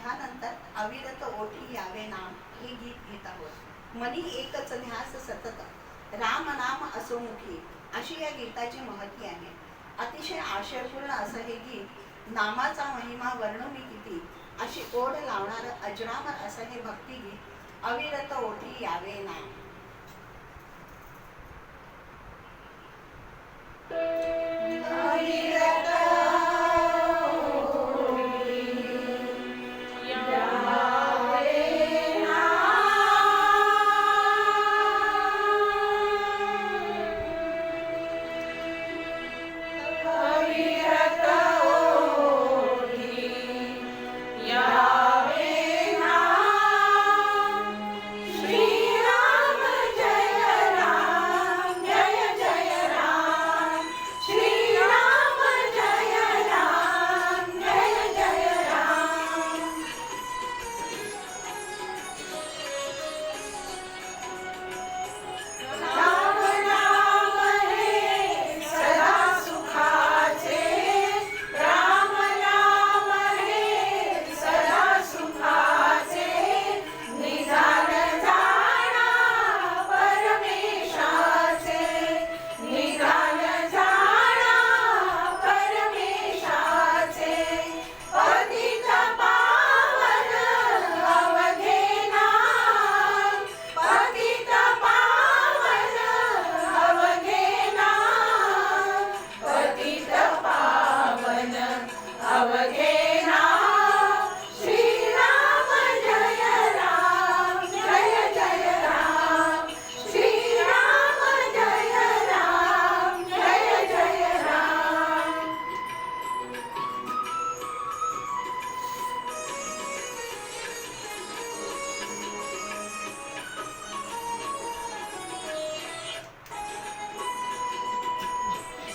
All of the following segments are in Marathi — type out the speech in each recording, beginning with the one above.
ह्यानंतर अविरत ओठी यावे नाम हे गीत घेत आहोत. मनी एकच ध्यास सतत. राम नाम असो मुखी. अशी या गीताची महती आहे. अतिशय आशयपूर्ण असं हे गीत नामाचा महिमा वर्ण मी किती? अशी ओढ लावणारं अजरामर असं हे भक्तिगीत अविरत ओठी यावे नाम.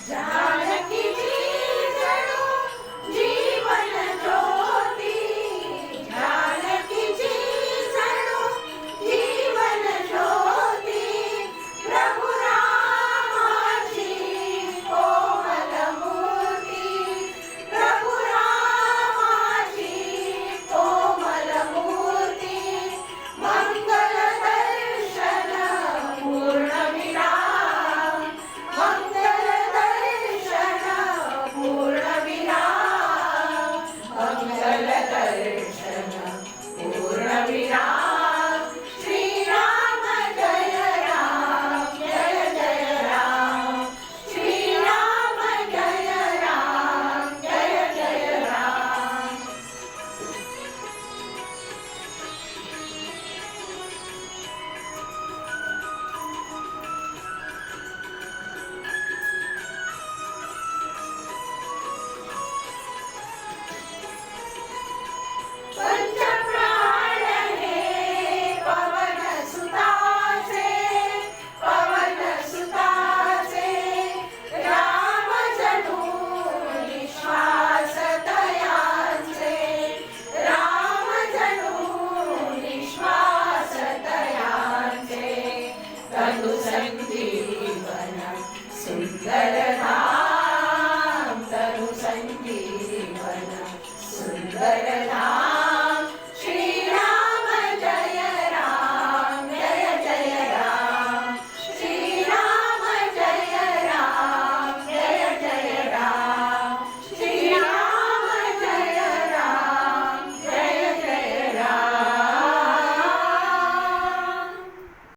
Yeah.